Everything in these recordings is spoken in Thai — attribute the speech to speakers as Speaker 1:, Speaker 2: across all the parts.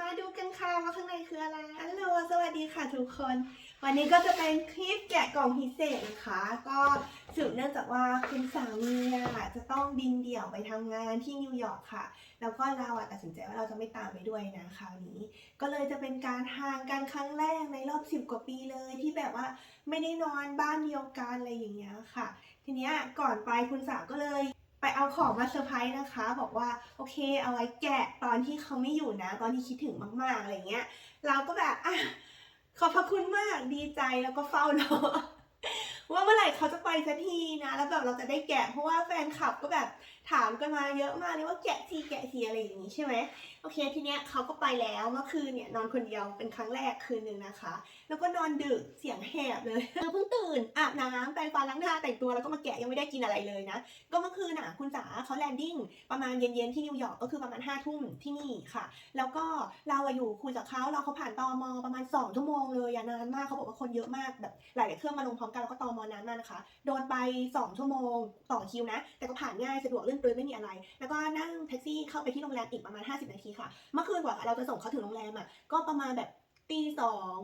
Speaker 1: มาดูกันค่ะว่าข้างในคืออะไร ฮัลโหล สวัสดีค่ะทุกคน วันนี้ก็จะเป็นคลิปแกะกล่องพิเศษนะคะ ก็สืบเนื่องจากว่าคุณสามีอะจะต้องบินเดี่ยวไปทำงานที่นิวยอร์กค่ะ แล้วก็เราอะตัดสินใจว่าเราจะไม่ตามไปด้วยนะคราวนี้ ก็เลยจะเป็นการห่างกันครั้งแรกในรอบสิบกว่าปีเลยที่แบบว่าไม่ได้นอนบ้านเดียวกันอะไรอย่างเงี้ยค่ะ ทีเนี้ยก่อนไปคุณสาวก็เลย ไปเอาของมาเซอร์ไพรส์นะคะ บอกว่าโอเค เอาไว้แกะตอนที่เขาไม่อยู่นะ ตอนที่คิดถึงมากๆอะไรเงี้ย เราก็แบบอะขอบพระคุณมากดีใจแล้วก็เฝ้ารอ ว่าเมื่อไหร่เขาจะไปสักทีนะ แล้วแบบเราจะได้แกะ เพราะว่าแฟนคลับก็แบบถามกันมาเยอะมากเลยว่าแกะทีแกะทีอะไรอย่างนี้ใช่ไหมโอเคทีเนี้ยเขาก็ไปแล้วเมื่อคืนเนี่ยนอนคนเดียวเป็นครั้งแรกคืนหนึ่งนะคะ แล้วก็นอนดึกเสียงแหบเลยเพิ่งตื่นอาบน้ำแปรงฟันล้างหน้าแต่งตัวแล้วก็มาแกะยังไม่ได้กินอะไรเลยนะ ก็เมื่อคืนน่ะคุณจ๋าเขาแลนดิ้งประมาณเย็นๆที่นิวยอร์กก็คือประมาณห้าทุ่มที่นี่ค่ะ แล้วก็เราอยู่คุยกับเขาเราเขาผ่านตอมอประมาณ2ชั่วโมงเลยอะนานมากเขาบอกว่าคนเยอะมากแบบหลายๆเครื่องมาลงพร้อมกันแล้วก็ตอมนานมานะคะ โดนไป 2 ชั่วโมงต่อคิวนะ แต่ก็ผ่านง่ายสะดวกเลื่อนปลืนไม่มีอะไร แล้วก็นั่งแท็กซี่เข้าไปที่โรงแรมอีกประมาณ 50 นาทีค่ะ เมื่อคืนกว่าเราจะส่งเขาถึงโรงแรมอะก็ประมาณแบบตีสอง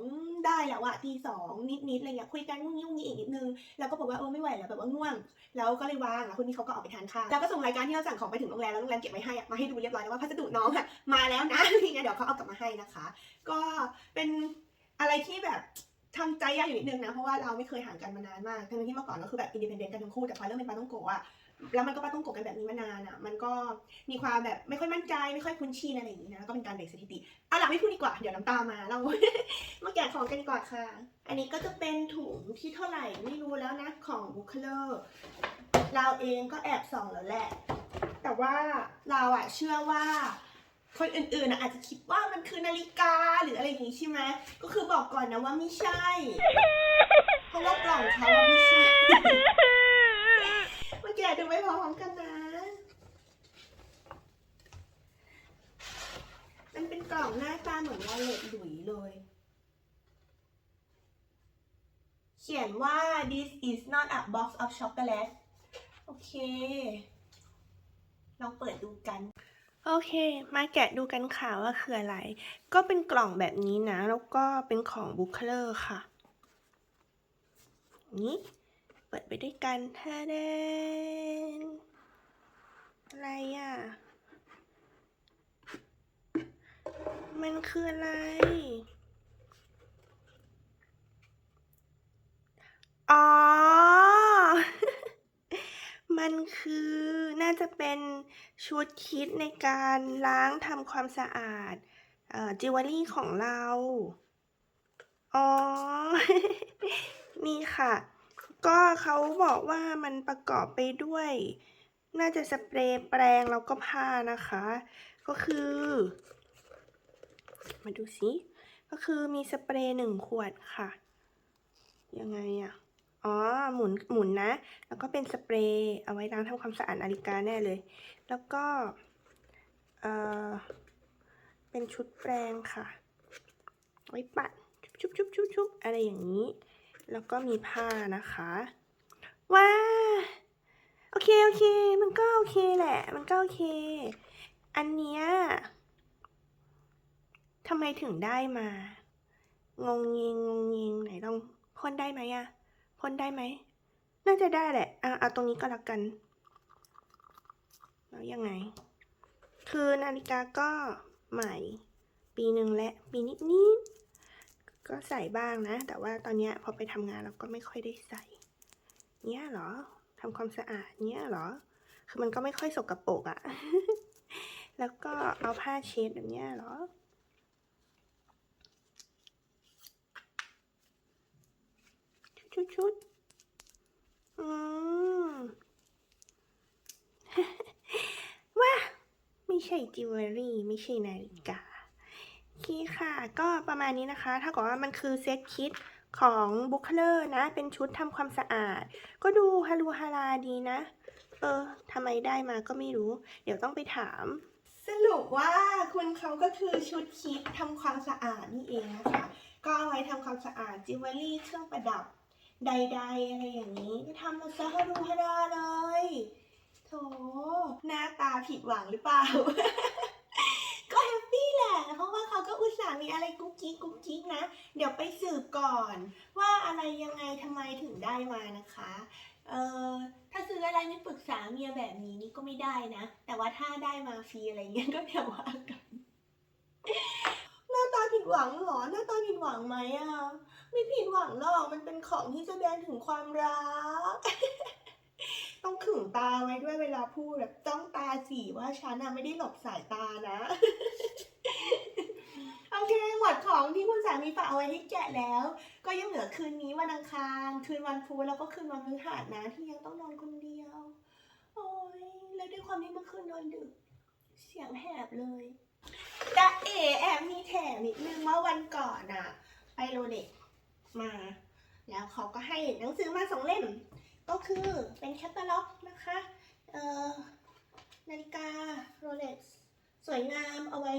Speaker 1: ได้แล้วอะตีสองนิดๆอะไรเงี้ยคุยกันงุ้งงิ้งงี้อีกนิดนึงแล้วก็บอกว่าเออไม่ไหวแล้วแบบว่าง่วง แล้วก็เลยวางแล้วคนนี้เขาก็ออกไปทานข้าวแล้วก็ส่งรายการที่เราสั่งของไปถึงโรงแรมแล้วโรงแรมเก็บไว้ให้อะมาให้ดูเรียบร้อยแล้วว่าพัสดุน้องอะมาแล้วนะทีเงี้ยเดี๋ยวเขาเอากลับมาให้นะคะ ก็เป็นอะไรที่แบบ ทำใจยากอยู่นิดนึงนะ เพราะว่าเราไม่เคยห่างกันมานานมากทั้งที่เมื่อก่อนก็คือแบบอินดิเพนเดนต์กันทั้งคู่แต่พอเริ่มเป็นปาต้องโกะอะแล้วมันก็ปาต้องโกะกันแบบนี้มานานอะมันก็มีความแบบไม่ค่อยมั่นใจไม่ค่อยคุ้นชินอะไรอย่างนี้นะก็เป็นการเบรกสถิติเอาล่ะไม่พูดดีกว่าเดี๋ยวน้ำตามาเรามาแกะของกันดีกว่าค่ะ อันนี้ก็จะเป็นถุงที่เท่าไหร่ไม่รู้แล้วนะของบุคเลอร์เราเองก็แอบส่องแล้วแหละ แต่ว่าเราอะเชื่อว่าคนอื่นๆนะอาจจะคิดว่า มันคือนาฬิกาหรืออะไรอย่างงี้ใช่ไหมก็คือบอกก่อนนะว่าไม่ใช่ เพราะว่ากล่องเขาอะไม่ใช่มาแกะดูไปพร้อมๆกันนะ มันเป็นกล่องหน้าตาเหมือนวอลเล็ตหลุยเลย เขียนว่า this is not a box of chocolate โอเค ลองเปิดดูกัน โอเค มาแกะดูกันค่ะว่าคืออะไร ก็เป็นกล่องแบบนี้นะ แล้วก็เป็นของบุคเลอร์ค่ะ นี้ เปิดไปด้วยกันท่าเดนอะไรอะ มันคืออะไร อ๋อ มันคือน่าจะเป็นชุดคิดในการล้างทำความสะอาดออจิวเวลรี่ของเรา อ๋อ นี่ค่ะ ก็เขาบอกว่ามันประกอบไปด้วย น่าจะสเปรย์แปรงแล้วก็ผ้านะคะ ก็คือ มาดูสิ ก็คือมีสเปรย์หนึ่งขวดค่ะ ยังไงอะ อ๋อ หมุน หมุนนะ แล้วก็เป็นสเปรย์เอาไว้ล้างทำความสะอาดนาฬิกาแน่เลย แล้วก็ เอ่อ เป็นชุดแปรงค่ะ ไว้ปัด ชุบชุบชุบชุบอะไรอย่างนี้ แล้วก็มีผ้านะคะ ว้า โอเค โอเค มันก็โอเคแหละ มันก็โอเค อันเนี้ยทำไมถึงได้มา งงเงงงงเงงไหนลองพ่นได้ไหมอะ พ่นได้ไหม น่าจะได้แหละอะเอาตรงนี้ก็แล้วกัน แล้วยังไง คือนาฬิกาก็ใหม่ ปีหนึ่งและ ปีนิดนิดๆก็ใส่บ้างนะ แต่ว่าตอนเนี้ยพอไปทำงานเราก็ไม่ค่อยได้ใส่ เนี้ยหรอทำความสะอาดเนี้ยหรอ คือมันก็ไม่ค่อยสกปรกอะ แล้วก็เอาผ้าเช็ดแบบเนี้ยหรอ ชุดชุดอืมว้าไม่ใช่จิวเวลรี่ไม่ใช่นาฬิกาโอเคค่ะ ก็ประมาณนี้นะคะ ถ้ากับว่ามันคือเซ็ตคิดของบุคเลอร์นะ เป็นชุดทำความสะอาด ก็ดูฮารูฮาราดีนะ เออทำไมได้มาก็ไม่รู้ เดี๋ยวต้องไปถาม สรุปว่าคุณเขาก็คือชุดคิดทำความสะอาดนี่เองนะคะ ก็เอาไว้ทำความสะอาดจิวเวลรี่เครื่องประดับ ใด ๆ อะไรอย่างนี้ก็ทำมาซะฮารูฮาราเลยโถหน้าตาผิดหวังหรือเปล่า ก็แฮปปี้แหละ เพราะว่าเขาก็มีอะไรกุ๊กกิ๊กกุ๊กกิ๊กนะ เดี๋ยวไปสืบก่อน ว่าอะไรยังไงทำไมถึงได้มานะคะ เอ่อถ้าซื้ออะไรไม่ปรึกษาเมียแบบนี้นี่ก็ไม่ได้นะ แต่ว่าถ้าได้มาฟรีอะไรเงี้ยก็เดี๋ยวว่ากัน หวังหรอหน้าตาผิดหวังไหมอะไม่ผิดหวังหรอกมันเป็นของที่แสดงถึงความรัก ต้องขึงตาไว้ด้วยเวลาพูดแบบจ้องตาสีว่าฉันน่ะไม่ได้หลบสายตานะโอเคหมดของที่คุณสามีฝากเอาไว้ให้แกะแล้ว ก็ยังเหลือคืนนี้วันอังคาร คืนวันพุธแล้วก็คืนวันพฤหัสนะที่ยังต้องนอนคนเดียว โอ้ยแล้วด้วยความที่เมื่อคืนนอนดึก เสียงแหบเลย จะเอแอบมีแถมนิดนึงเมื่อวันก่อนอะไปโรเด็กมา แล้วเขาก็ให้หนังสือมาสองเล่ม ก็คือเป็นแคตตาล็อกนะคะเอ่อนาฬิกาโรเล็กซ์สวยงามเอาไว้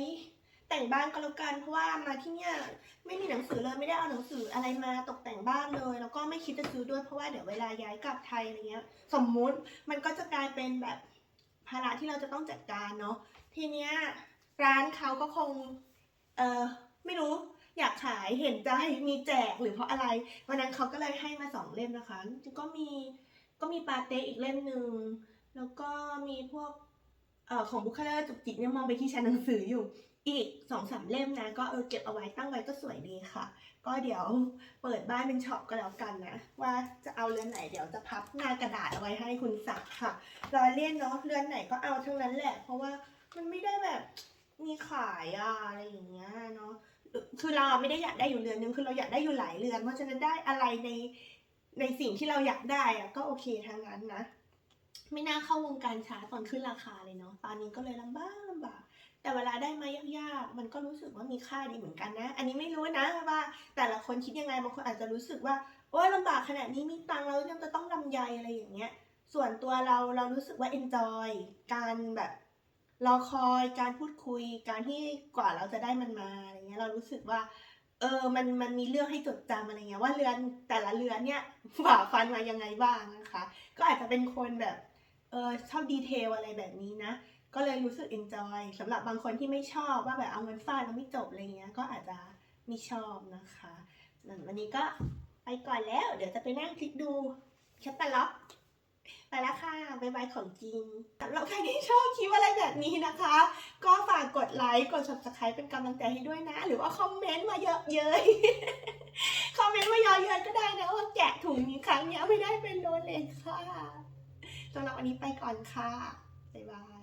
Speaker 1: แต่งบ้านก็แล้วกันเพราะว่ามาที่เนี่ยไม่มีหนังสือเลยไม่ได้เอาหนังสืออะไรมาตกแต่งบ้านเลย แล้วก็ไม่คิดจะซื้อด้วยเพราะว่าเดี๋ยวเวลาย้ายกลับไทยอะไรเงี้ย สมมุติมันก็จะกลายเป็นแบบภาระที่เราจะต้องจัดการเนาะทีเนี้ย ร้านเขาก็คง เออไม่รู้อยากขายเห็นใจมีแจกหรือเพราะอะไร วันนั้นเขาก็เลยให้มาสองเล่มนะคะ ก็มีก็มีปาเต้อีกเล่มหนึ่งแล้วก็มีพวกเอ่อของบุคลาจุกจิกเนี่ยมองไปที่ชั้นหนังสืออยู่ อีกสองสามเล่มนะก็เออเก็บเอาไว้ตั้งไว้ก็สวยดีค่ะ ก็เดี๋ยวเปิดบ้านเป็นช็อปก็แล้วกันนะ ว่าจะเอาเรือนไหนเดี๋ยวจะพับหน้ากระดาษเอาไว้ให้คุณสักค่ะรอยเล่นเนาะเรือนไหนก็เอาทั้งนั้นแหละ เพราะว่ามันไม่ได้แบบ มีขายอะอะไรอย่างเงี้ยเนาะคือเราไม่ได้อยากได้อยู่เรือนนึงคือเราอยากได้อยู่หลายเรือน เพราะฉะนั้นได้อะไรในในสิ่งที่เราอยากได้อะก็โอเคทั้งนั้นนะ ไม่น่าเข้าวงการช้าตอนขึ้นราคาเลยเนาะตอนนี้ก็เลยลำบากลำบากแต่เวลาได้มายากๆ มันก็รู้สึกว่ามีค่าดีเหมือนกันนะ อันนี้ไม่รู้นะว่า แต่ละคนคิดยังไงบางคนอาจจะรู้สึกว่าโอ้ยลำบากขนาดนี้มีตังค์แล้วยังจะต้องลำไยอะไรอย่างเงี้ย ส่วนตัวเราเรารู้สึกว่า enjoy การแบบ รอคอยการพูดคุยการที่กว่าเราจะได้มันมาอะไรเงี้ยเรารู้สึกว่า เออมันมันมีเรื่องให้จดจำอะไรเงี้ยว่าเรือนแต่ละเรือนเนี่ยฝ่าฟันมายังไงบ้างนะคะ ก็อาจจะเป็นคนแบบเออชอบดีเทลอะไรแบบนี้นะก็เลยรู้สึก enjoy สำหรับบางคนที่ไม่ชอบว่าแบบเอาเงินฟาดแล้วไม่จบอะไรเงี้ยก็อาจจะไม่ชอบนะคะนั่นวันนี้ก็ไปก่อนแล้ว เดี๋ยวจะไปนั่งคลิกดูแคตตาล็อก ไปแล้วค่ะบายบายของจริงสำหรับใครที่ชอบคลิปอะไรแบบนี้นะคะ ก็ฝากกดไลค์ กด subscribe เป็นกำลังใจให้ด้วยนะ หรือว่าคอมเมนต์มาเยอะเย้ยคอมเมนต์มาเยอะเย้ยก็ได้นะว่าแกะถุงนี้ครั้งนี้ไม่ได้เป็นโดนเลยค่ะสำหรับวันนี้ไปก่อนค่ะบายบาย